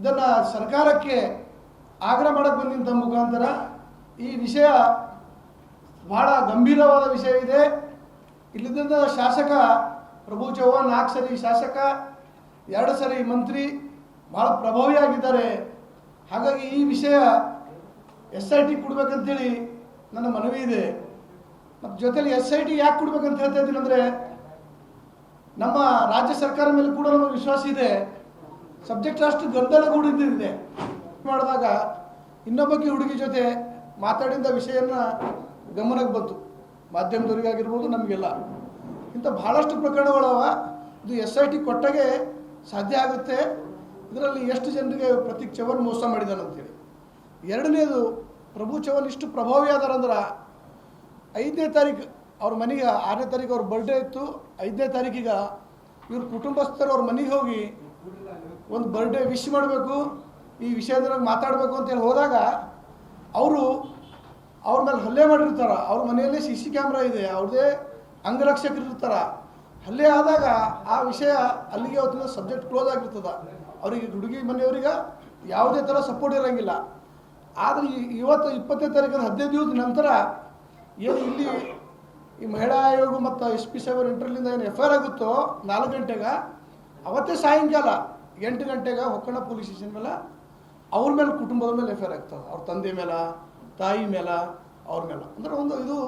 ಇದನ್ನು ಸರ್ಕಾರಕ್ಕೆ ಆಗ್ರಹ ಮಾಡಕ್ಕೆ ತಮ್ಮ ಮುಖಾಂತರ ಈ ವಿಷಯ ಬಹಳ ಗಂಭೀರವಾದ ವಿಷಯ ಇದೆ. ಇಲ್ಲಿದ್ದ ಶಾಸಕ ಪ್ರಭು ಚೌಹಾಣ್, ನಾಲ್ಕು ಸರಿ ಶಾಸಕ, ಎರಡು ಸರಿ ಮಂತ್ರಿ ಬಹಳ ಪ್ರಭಾವಿಯಾಗಿದ್ದಾರೆ. ಹಾಗಾಗಿ ಈ ವಿಷಯ ಎಸ್ ಐ ಟಿ ಕೊಡ್ಬೇಕಂತೇಳಿ ನನ್ನ ಮನವಿ ಇದೆ. ಮತ್ತು ಜೊತೆಲಿ ಎಸ್ ಐ ಟಿ ಯಾಕೆ ಕೊಡ್ಬೇಕಂತ ಹೇಳ್ತಾ ಇದ್ದೀನಿ ಅಂದರೆ, ನಮ್ಮ ರಾಜ್ಯ ಸರ್ಕಾರ ಮೇಲೆ ಕೂಡ ನಮಗೆ ವಿಶ್ವಾಸ ಇದೆ. ಸಬ್ಜೆಕ್ಟ್ ಅಷ್ಟು ಗೊಂದಲಗೂಡಿದೆ ಮಾಡಿದಾಗ ಇನ್ನೊಬ್ಬಕ್ಕೆ ಹುಡುಗಿ ಜೊತೆ ಮಾತಾಡಿದ ವಿಷಯನ ಗಮನಕ್ಕೆ ಬಂತು. ಮಾಧ್ಯಮದವರಿಗಾಗಿರ್ಬೋದು ನಮಗೆಲ್ಲ. ಇಂಥ ಬಹಳಷ್ಟು ಪ್ರಕರಣಗಳವ, ಇದು ಎಸ್ ಐ ಟಿ ಕೊಟ್ಟಾಗೆ ಸಾಧ್ಯ ಆಗುತ್ತೆ. ಇದರಲ್ಲಿ ಎಷ್ಟು ಜನರಿಗೆ ಪ್ರತೀಕ್ ಚವನ್ ಮೋಸ ಮಾಡಿದಾನಂತೇಳಿ ಎರಡನೇದು, ಪ್ರಭು ಚವನ್ ಇಷ್ಟು ಪ್ರಭಾವಿ ಆದಾರಂದ್ರೆ ಐದನೇ ತಾರೀಕು ಅವ್ರ ಮನೆಗೆ ಆರನೇ ತಾರೀಕು ಅವ್ರ ಬರ್ಡೇ ಇತ್ತು. ಐದನೇ ತಾರೀಕಿಗೆ ಇವ್ರ ಕುಟುಂಬಸ್ಥರು ಅವ್ರ ಮನೆಗೆ ಹೋಗಿ ಒಂದು ಬರ್ಡೇ ವಿಶ್ ಮಾಡಬೇಕು, ಈ ವಿಷಯದೊಳಗೆ ಮಾತಾಡಬೇಕು ಅಂತೇಳಿ ಹೋದಾಗ ಅವರು ಅವ್ರ ಮೇಲೆ ಹಲ್ಲೆ ಮಾಡಿರ್ತಾರೆ. ಅವ್ರ ಮನೆಯಲ್ಲೇ ಸಿ ಸಿ ಕ್ಯಾಮ್ರಾ ಇದೆ, ಅವ್ರದ್ದೇ ಅಂಗರಕ್ಷಕರು ಹಲ್ಲೆ ಆದಾಗ ಆ ವಿಷಯ ಅಲ್ಲಿಗೆ ಅವತ್ತಿನ ಸಬ್ಜೆಕ್ಟ್ ಕ್ಲೋಸ್ ಆಗಿರ್ತದೆ. ಅವರಿಗೆ ಹುಡುಗಿ ಮನೆಯವ್ರಿಗೆ ಯಾವುದೇ ಥರ ಸಪೋರ್ಟ್ ಇರೋಂಗಿಲ್ಲ. ಆದರೆ ಇವತ್ತು ಇಪ್ಪತ್ತನೇ ತಾರೀಕಿನ ಹದಿನೈದು ದಿವಸದ ನಂತರ ಏನು ಇಲ್ಲಿ ಈ ಮಹಿಳಾ ಆಯೋಗ ಮತ್ತು ಎಸ್ ಪಿ ಸಾಹೇಬರ್ ಇಂಟರ್ಲಿಂದ ಏನು ಎಫ್ ಐ ಆರ್ ಆಗುತ್ತೋ ನಾಲ್ಕು ಗಂಟೆಗೆ ಅವತ್ತೇ ಸಾಯಂಕಾಲ ಎಂಟು ಗಂಟೆಗೆ ಹೊಕ್ಕಣ ಪೊಲೀಸ್ ಸ್ಟೇಷನ್ ಮೇಲೆ ಅವ್ರ ಮೇಲೆ ಕುಟುಂಬದ ಮೇಲೆ ಎಫ್ ಐ ಆರ್ ಆಗ್ತದೆ. ಅವ್ರ ತಂದೆ ಮೇಲೆ, ತಾಯಿ ಮೇಲೆ, ಅವ್ರ ಮೇಲೆ. ಅಂದ್ರೆ ಒಂದು ಇದು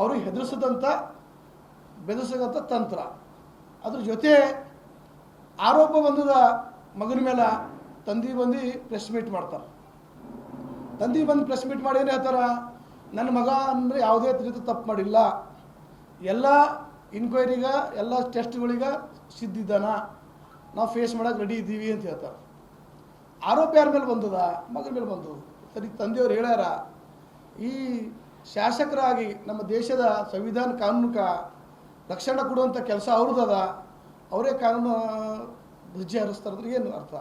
ಅವ್ರಿಗೆ ಹೆದರಿಸದಂಥ ಬೆದರಿಸದಂಥ ತಂತ್ರ. ಅದ್ರ ಜೊತೆ ಆರೋಪ ಬಂದದ ಮಗನ ಮೇಲೆ ತಂದೆ ಬಂದು ಪ್ರೆಸ್ ಮೀಟ್ ಮಾಡ್ತಾರೆ. ತಂದೆ ಬಂದು ಪ್ರೆಸ್ ಮೀಟ್ ಮಾಡಿ ಏನು ಹೇಳ್ತಾರೆ? ನನ್ನ ಮಗ ಅಂದರೆ ಯಾವುದೇ ರೀತಿ ತಪ್ಪು ಮಾಡಿಲ್ಲ. ಎಲ್ಲ ಇನ್ಕ್ವೈರಿಗೆ ಎಲ್ಲ ಟೆಸ್ಟ್ಗಳಿಗೆ ಸಿದ್ಧಿದ್ದಾನ ನಾವು ಫೇಸ್ ಮಾಡೋಕೆ ರೆಡಿ ಇದ್ದೀವಿ ಅಂತ ಹೇಳ್ತಾರೆ. ಆರೋಪ ಯಾರ ಮೇಲೆ ಬಂದದ? ಮಗನ ಮೇಲೆ ಬಂದು. ಸರಿ, ತಂದೆಯವರು ಹೇಳ್ಯಾರ, ಈ ಶಾಸಕರಾಗಿ ನಮ್ಮ ದೇಶದ ಸಂವಿಧಾನ ಕಾನೂನಕ್ಕೆ ರಕ್ಷಣೆ ಕೊಡುವಂಥ ಕೆಲಸ ಅವ್ರದ್ದದ ಅವರೇ ಕಾನೂನು ಧ್ವಜ ಹರಿಸ್ತಾರಂದ್ರೆ ಏನು ಅರ್ಥ?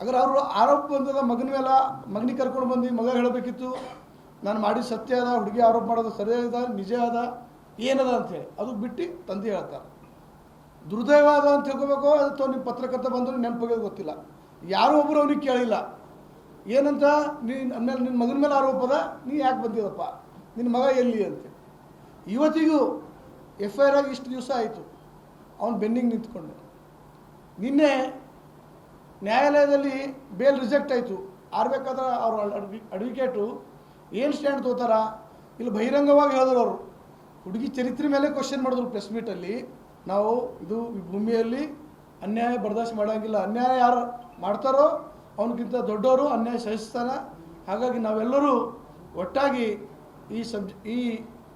ಅಗರ ಅವರು ಆರೋಪ ಬಂದದ ಮಗನ ಮೇಲೆ? ಮಗನಿಗೆ ಕರ್ಕೊಂಡು ಬಂದು ಮಗ ಹೇಳಬೇಕಿತ್ತು? ನಾನು ಮಾಡಿದ ಸತ್ಯ ಅದ, ಹುಡುಗಿ ಆರೋಪ ಮಾಡೋದು ಸರಿಯಾದ, ನಿಜ ಅದ, ಏನದ ಅಂತೇಳಿ ಅದು ಬಿಟ್ಟು ತಂದೆ ಹೇಳ್ತಾರೆ. ದುರ್ದೈವ ಅಂತ ತಿಳ್ಕೊಬೇಕು ಅಥವಾ ನಿಮ್ಮ ಪತ್ರಕರ್ತ ಬಂದರೂ ನೆನಪಿಗೆ ಗೊತ್ತಿಲ್ಲ. ಯಾರೂ ಒಬ್ಬರು ಅವ್ನಿಗೆ ಕೇಳಿಲ್ಲ. ಏನಂತ ನೀನು ಆಮೇಲೆ ನಿನ್ನ ಮಗನ ಮೇಲೆ ಆರೋಪ ಅದ, ನೀ ಯಾಕೆ ಬಂದಿದಪ್ಪ? ನಿನ್ನ ಮಗ ಎಲ್ಲಿ ಅಂತ? ಇವತ್ತಿಗೂ ಎಫ್ ಐ ಆರ್ ಆಗಿ ಇಷ್ಟು ದಿವಸ ಆಯಿತು. ಅವನು ಬೆನ್ನಿಂಗ್ ನಿಂತ್ಕೊಂಡು. ನಿನ್ನೆ ನ್ಯಾಯಾಲಯದಲ್ಲಿ ಬೇಲ್ ರಿಜೆಕ್ಟ್ ಆಯಿತು. ಆರ್ಬೇಕಾದ್ರೆ ಅವ್ರ ಅಡ್ವಿಕೇಟು ಏನು ಸ್ಟ್ಯಾಂಡ್ ತಗೋತಾರ ಇಲ್ಲಿ ಬಹಿರಂಗವಾಗಿ ಹೇಳಿದ್ರು ಅವರು. ಹುಡುಗಿ ಚರಿತ್ರೆ ಮೇಲೆ ಕ್ವಶನ್ ಮಾಡಿದ್ರು ಪ್ರೆಸ್ ಮೀಟಲ್ಲಿ ನಾವು ಇದು ಭೂಮಿಯಲ್ಲಿ ಅನ್ಯಾಯ ಬರ್ದಾಶ್ ಮಾಡೋಂಗಿಲ್ಲ. ಅನ್ಯಾಯ ಯಾರು ಮಾಡ್ತಾರೋ ಅವನಿಗಿಂತ ದೊಡ್ಡವರು ಅನ್ಯಾಯ ಸಹಿಸ್ತಾನೆ. ಹಾಗಾಗಿ ನಾವೆಲ್ಲರೂ ಒಟ್ಟಾಗಿ ಈ ಸಬ್, ಈ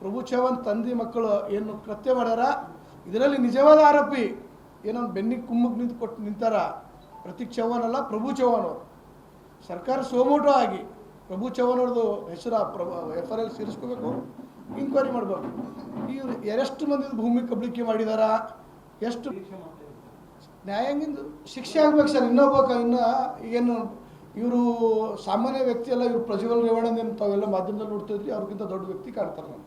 ಪ್ರಭು ಚೇವನ್ ತಂದೆ ಮಕ್ಕಳು ಏನು ಕೃತ್ಯ ಮಾಡ್ಯಾರ? ಇದರಲ್ಲಿ ನಿಜವಾದ ಆರೋಪಿ ಏನೊಂದು ಬೆನ್ನಿಗೆ ಕುಮ್ಮಕ್ಕೆ ನಿಂತು ಕೊಟ್ಟು ನಿಂತಾರ? ಪ್ರತೀಕ್ ಚೌಹಾಣ್ ಅಲ್ಲ, ಪ್ರಭು ಚೌಹಾಣ್ ಅವರು. ಸರ್ಕಾರ ಸೋಮೋಟೋ ಆಗಿ ಪ್ರಭು ಚೌಹಾಣ್ ಅವ್ರದ್ದು ಹೆಸರು ಎಫ್ ಆರ್ ಎಲ್ ಸೇರಿಸ್ಕೋಬೇಕು ಇನ್ಕ್ವೈರಿ ಮಾಡಬೇಕು ಇವ್ರು ಎಷ್ಟು ಮಂದಿ ಭೂಮಿ ಕಬಳಿಕೆ ಮಾಡಿದಾರ? ಎಷ್ಟು ನ್ಯಾಯಾಂಗಿಂದು ಶಿಕ್ಷೆ ಆಗ್ಬೇಕು ಸರ್. ಇನ್ನೊಬ್ಬ ಇನ್ನು ಏನು ಇವರು ಸಾಮಾನ್ಯ ವ್ಯಕ್ತಿ ಅಲ್ಲ, ಇವರು ಪ್ರಜ್ವಲ್ ರೇವಣ್ಣ ತಾವೆಲ್ಲ ಮಾಧ್ಯಮದಲ್ಲಿ ನೋಡ್ತಿದ್ರಿ ಅವ್ರಿಗಿಂತ ದೊಡ್ಡ ವ್ಯಕ್ತಿ ಕಾಣ್ತಾರೆ. ನಾನು